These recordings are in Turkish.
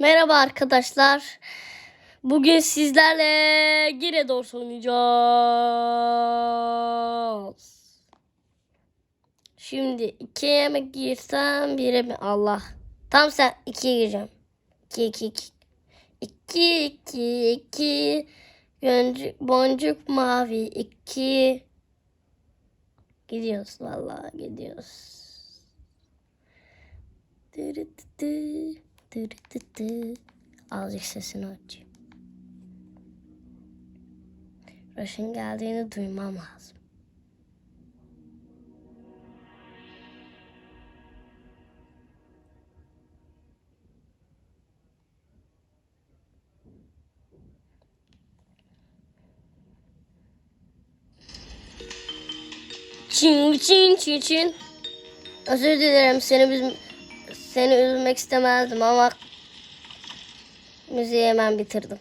Merhaba arkadaşlar. Bugün sizlerle yine Dors oynayacağız. Şimdi ikiye mi girsem bire mi? Allah. Tam sen ikiye gireceğim. İki, iki, iki. İki, iki, iki. Boncuk, boncuk mavi iki. Gidiyoruz vallahi gidiyoruz. Dırıtıtı, dırıtıtı. Azıcık sesini açayım. Rush'ın geldiğini duymam lazım. Çin çin çin çin. Özür dilerim seni bizim seni üzmek istemezdim ama müziği hemen bitirdim.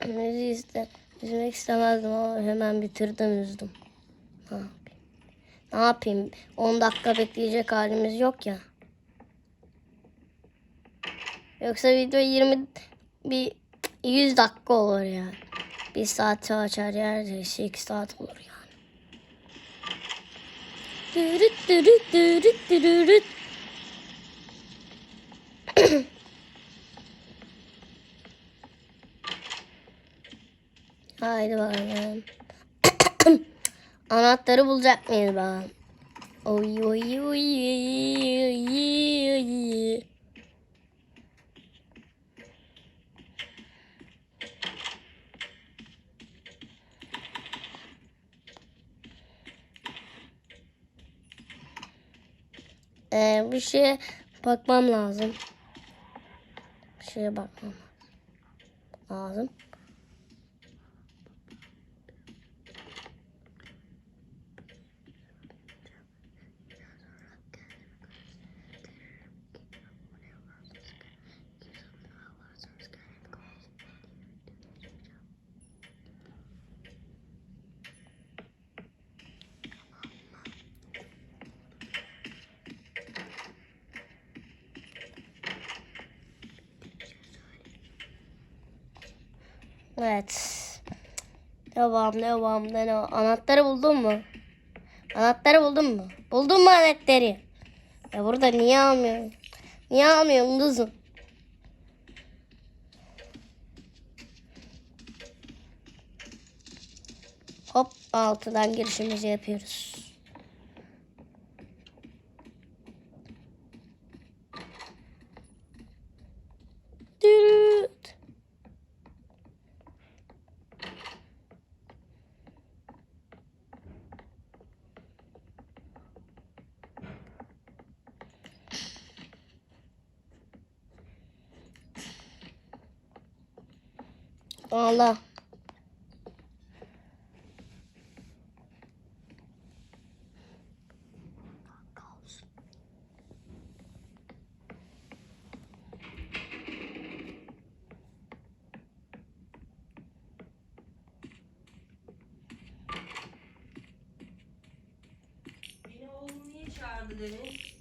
müziği iste, üzmek istemezdim ama hemen bitirdim üzdüm. Ne yapayım? Ne yapayım? 10 dakika bekleyecek halimiz yok ya. Yoksa video 20 bir 100 dakika olur ya. Bir saat açar yer 2 saat olur yani. Haydi bakalım. Anahtarı bulacak mıyız bakalım? Oy oy oy oy oy. Ee, bir şeye bakmam lazım. Bir şeye bakmam lazım. Evet. Devam devam devam. Anahtarı buldun mu? Anahtarı buldun mu? Buldun mu anahtarı? Ya burada niye almıyorsun? Niye almıyorsun kızım? Hop altıdan girişimizi yapıyoruz. Dürüt. Allah. Beni oğlum Deniz?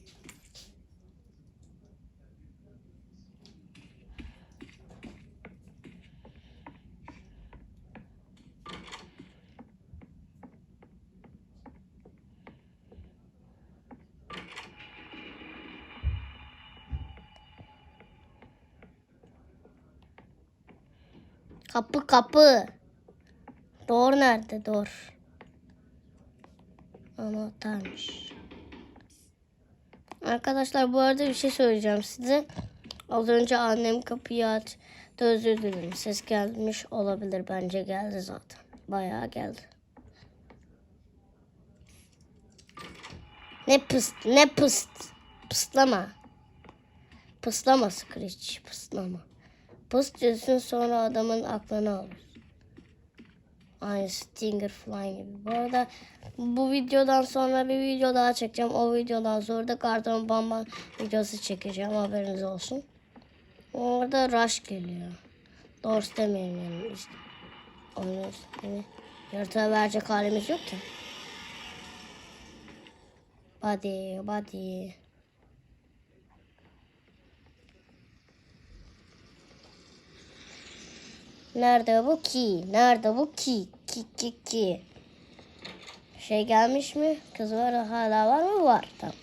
Kapı kapı. Doğru nerede? Doğru. Anahtarmış. Arkadaşlar bu arada bir şey söyleyeceğim size. Az önce annem kapıyı açtı. Özür dilerim. Ses gelmiş olabilir. Bence geldi zaten. Bayağı geldi. Ne pıst ne pıst. Pıstlama. Pıslama Screech. Pıslama. Pıst diyorsun sonra adamın aklını alır. Aynı Stinger falan gibi. Bu arada bu videodan sonra bir video daha çekeceğim. O videodan sonra da karton bamban videosu çekeceğim. Haberiniz olsun. Orada rush geliyor. Dors demeyelim yani. İşte. Oynuyoruz. Yani yaratığa verecek halimiz yok ki. Body, body. Nerede bu ki? Nerede bu ki? Ki ki ki. Şey gelmiş mi? Kız var hala var mı? Var. Tamam.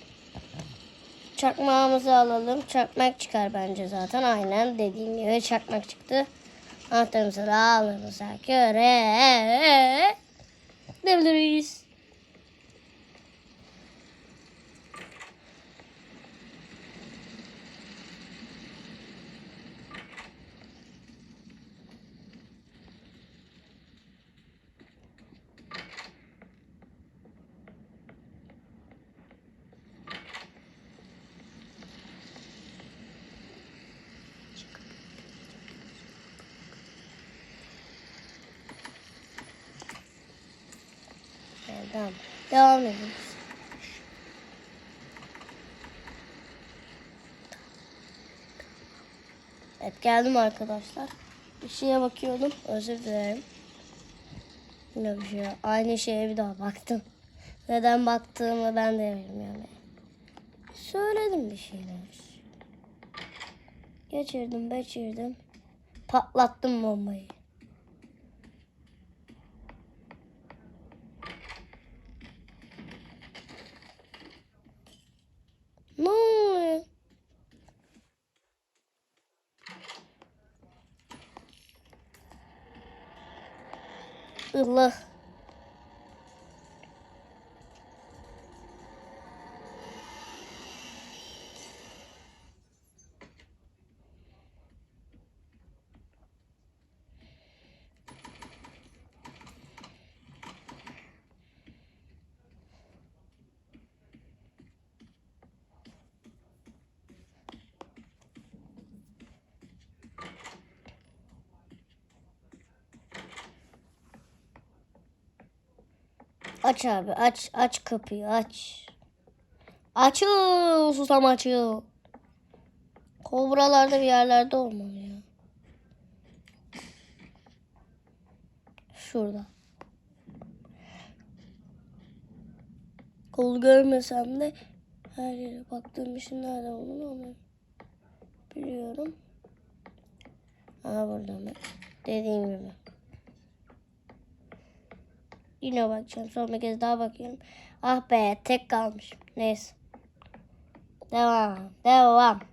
Çakmağımızı alalım. Çakmak çıkar bence zaten. Aynen dediğim gibi çakmak çıktı. Anahtarımızı da alırsak göre. Gidebiliriz. Evet, Tamam. Devam ediyoruz. Evet geldim arkadaşlar. Bir şeye bakıyordum. Özür dilerim. Yine bir şey. Aynı şeye bir daha baktım. Neden baktığımı ben de bilmiyorum. Söyledim bir şeyler. Geçirdim, geçirdim. Patlattım bombayı. Allah. Aç abi aç aç kapıyı aç. Açıl susam açıl. Kobralarda bir yerlerde olmalı ya. Şurada. Kol görmesem de her yere baktığım işin nerede olduğunu anlıyorum. Biliyorum. Aa burada mı? Dediğim gibi. Yine bakacağım. Son bir kez daha bakıyorum. Ah be tek kalmış. Neyse. Devam. Devam.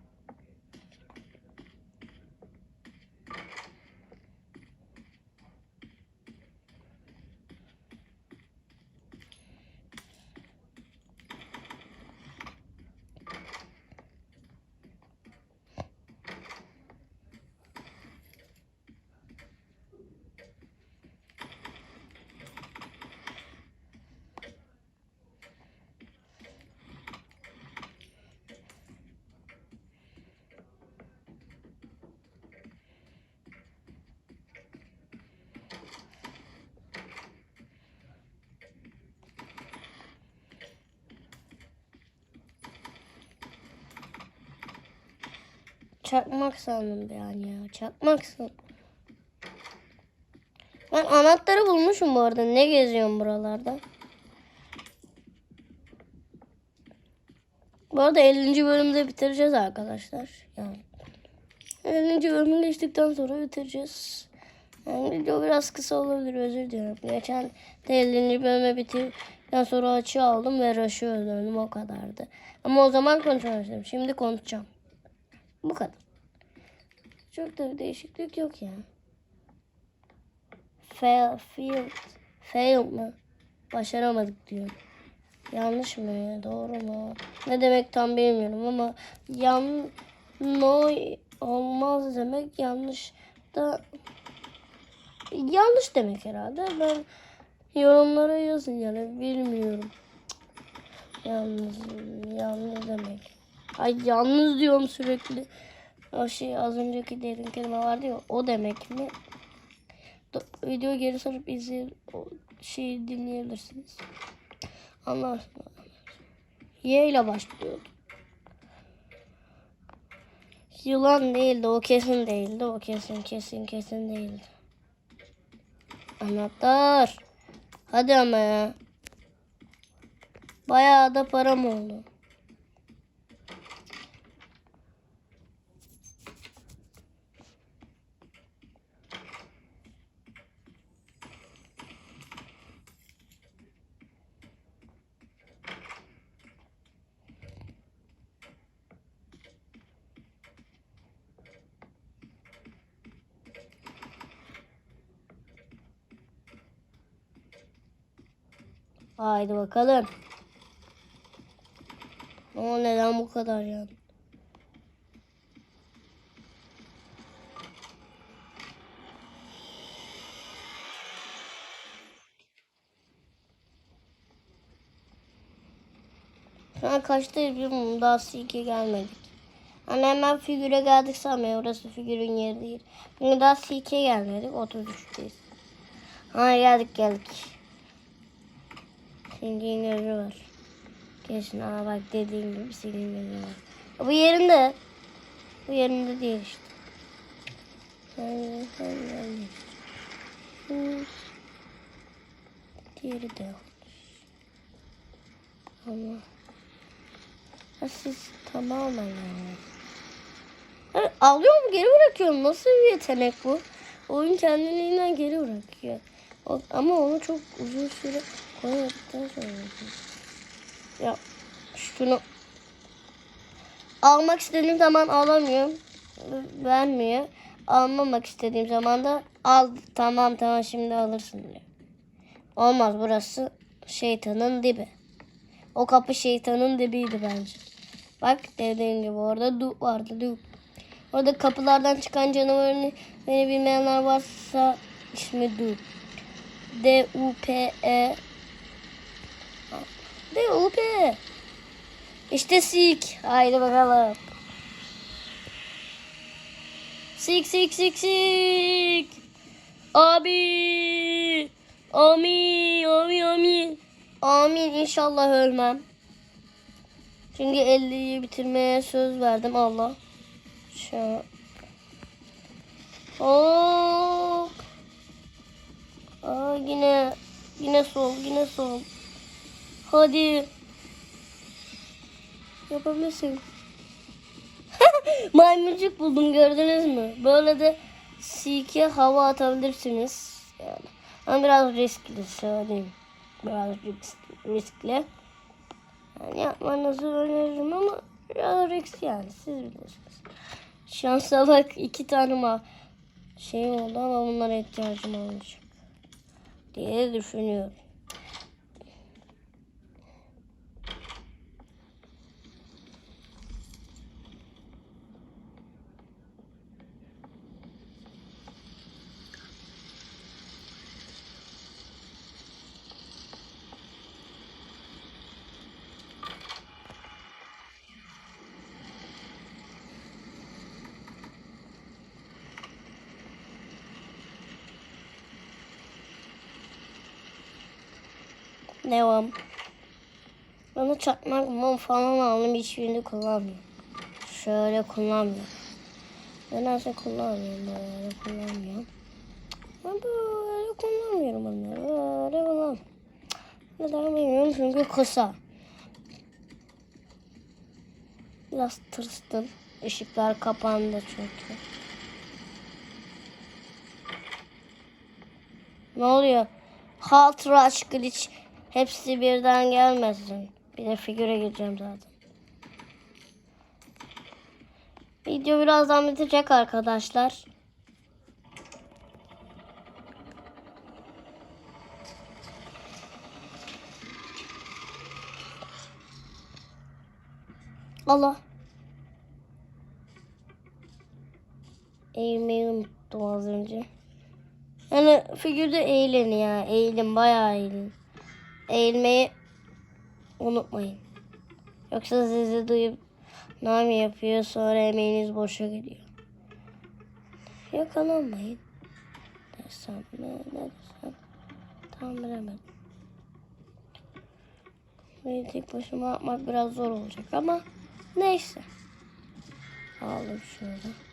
Çakmak sandım bir an ya. Çakmak sandım. Ben anahtarı bulmuşum bu arada. Ne geziyorum buralarda? Bu arada 50. bölümde bitireceğiz arkadaşlar. Yani 50. bölümü geçtikten sonra bitireceğiz. Yani video biraz kısa olabilir özür dilerim. Geçen de 50. bölüme bitirdikten sonra açığı aldım ve rush'ı öldürdüm o kadardı. Ama o zaman konuşmamıştım. Şimdi konuşacağım. Bu kadar. Çok da bir değişiklik yok ya. Fail, failed. Fail mı? Başaramadık diyor. Yanlış mı? Doğru mu? Ne demek tam bilmiyorum ama yan no olmaz demek yanlış da yanlış demek herhalde. Ben yorumlara yazın yani bilmiyorum. Yalnız yalnız demek. Ay yalnız diyorum sürekli. O şey az önceki derin kelime vardı ya o demek mi? Do- Videoyu geri sarıp izleyip o şeyi dinleyebilirsiniz. Anlarsınız. Y ile başlıyordu. Yılan değildi o kesin değildi o kesin kesin kesin değildi. Anahtar. Hadi ama ya. Bayağı da param oldu. Haydi bakalım. Ama neden bu kadar yani? Şu an kaçtayız bilmiyorum. Daha C2 gelmedik. Hani hemen figüre geldik sanmıyor. Orası figürün yeri değil. Çünkü daha C2'ye gelmedik. 33'teyiz. Ha geldik geldik. Silgin gözü var. Kesin aa bak dediğim gibi silgin gözü var. Bu yerinde. Bu yerinde değil işte. Diğeri de yok. Ama Ha, siz tamamen yani. Ağlıyor mu geri bırakıyorum. Nasıl bir yetenek bu? Oyun kendiliğinden geri bırakıyor. Ama onu çok uzun süre koymadıktan sonra. Ya şunu almak istediğim zaman alamıyorum. Vermiyor. Almamak istediğim zaman da al tamam tamam şimdi alırsın diyor. Olmaz burası şeytanın dibi. O kapı şeytanın dibiydi bence. Bak dediğim gibi orada du vardı du. Orada kapılardan çıkan canavarını beni bilmeyenler varsa ismi du. D U P E D U P E İşte sik. Haydi bakalım. Sik sik sik sik. Abi. Amin. Amin amin. Amin inşallah ölmem. Çünkü 50'yi bitirmeye söz verdim Allah. Şu. Hop. Aa, yine yine sol yine sol. Hadi. Yapabilirsin. Maymuncuk buldum gördünüz mü? Böyle de sike hava atabilirsiniz. Yani. Ama biraz riskli söyleyeyim. Biraz risk- riskli. Yani yapmanızı öneririm ama biraz risk yani siz bilirsiniz. Şansa bak iki tane ma şey oldu ama bunlara ihtiyacım olacak diye düşünüyorum. Devam. Bana çakmak mum falan aldım hiçbirini kullanmıyorum. Şöyle kullanmıyorum. Ben aslında kullanmıyorum böyle kullanmıyorum. Ben böyle kullanmıyorum onları. Böyle kullan. Neden bilmiyorum çünkü kısa. Biraz tırstım. Işıklar kapandı çünkü. Ne oluyor? Rush, Glitch hepsi birden gelmesin. Bir de figüre gireceğim zaten. Video birazdan bitecek arkadaşlar. Allah. Eğilmeyi unuttum az önce. Yani figürde eğilin ya. Eğilin bayağı eğilin. Eğilmeyi unutmayın. Yoksa sizi duyup nam yapıyor sonra emeğiniz boşa gidiyor. Yakalanmayın. Desem ne, ne desem. Tam bilemedim. Beni tek başıma yapmak biraz zor olacak ama neyse. Aldım şöyle.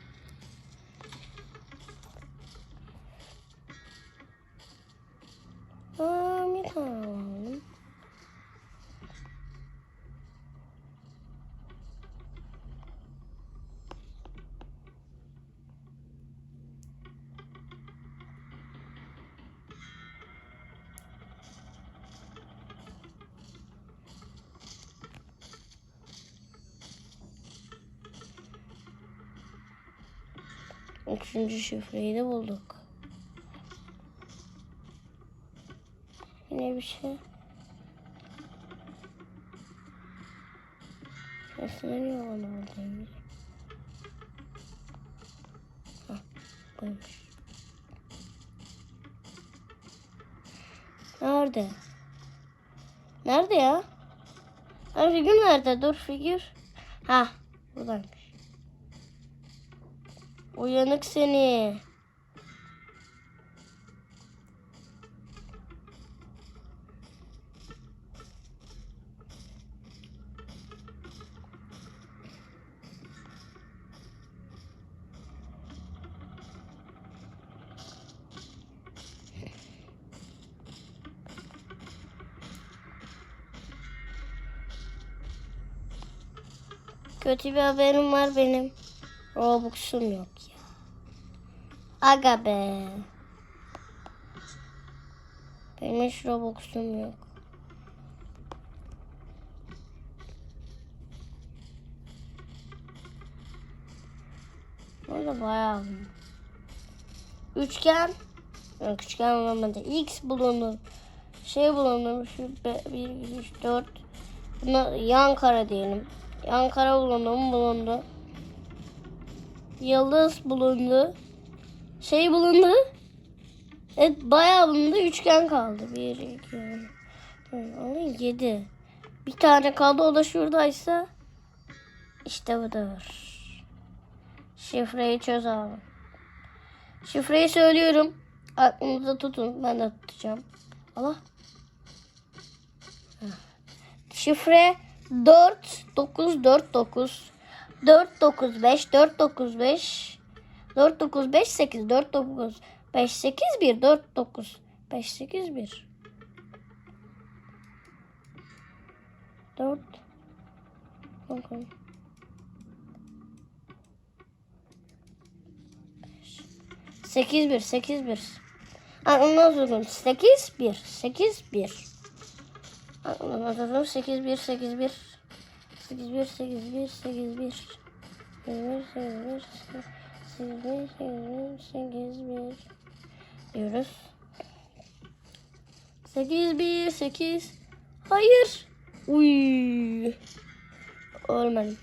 Üçüncü şifreyi de bulduk. bir şey. Sesleniyor bana orada Emre. Hah buymuş. Nerede? Nerede ya? Ha, figür nerede? Dur figür. Ha buradaymış. Uyanık seni. Kötü bir haberim var benim. Robux'um yok ya. Aga be. Benim hiç Robux'um yok. Orada bayağı. Üçgen. Yok üçgen olmadı. X bulunur. Şey bulunur. Şu 1, 2, 3, 4. Buna yan kara diyelim. Yan kara bulundu mu bulundu. Yıldız bulundu. Şey bulundu. Evet bayağı bulundu. Üçgen kaldı. 1, 2, 3, 7. Bir tane kaldı. O da şuradaysa. İşte budur. Şifreyi çöz abi. Şifreyi söylüyorum. Aklınızda tutun. Ben de tutacağım. Allah. Şifre 4 9 4 9 4 9 5 4 9 5 4 9 5 8 4 9 5 8 1 4 9 5 8 1 4 9 8 1 8 1 Aklımda tutun 8 1 8 1 Aklımda tutun 8 1 8 1 8 1 8 1 8 1 8 1 8 1 8 1 8 1 diyoruz. 8 1 8 Hayır. Uy. Ölmedim.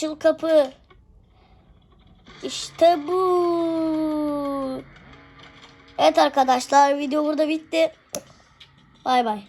Açıl kapı. İşte bu. Evet arkadaşlar video burada bitti. Bay bay.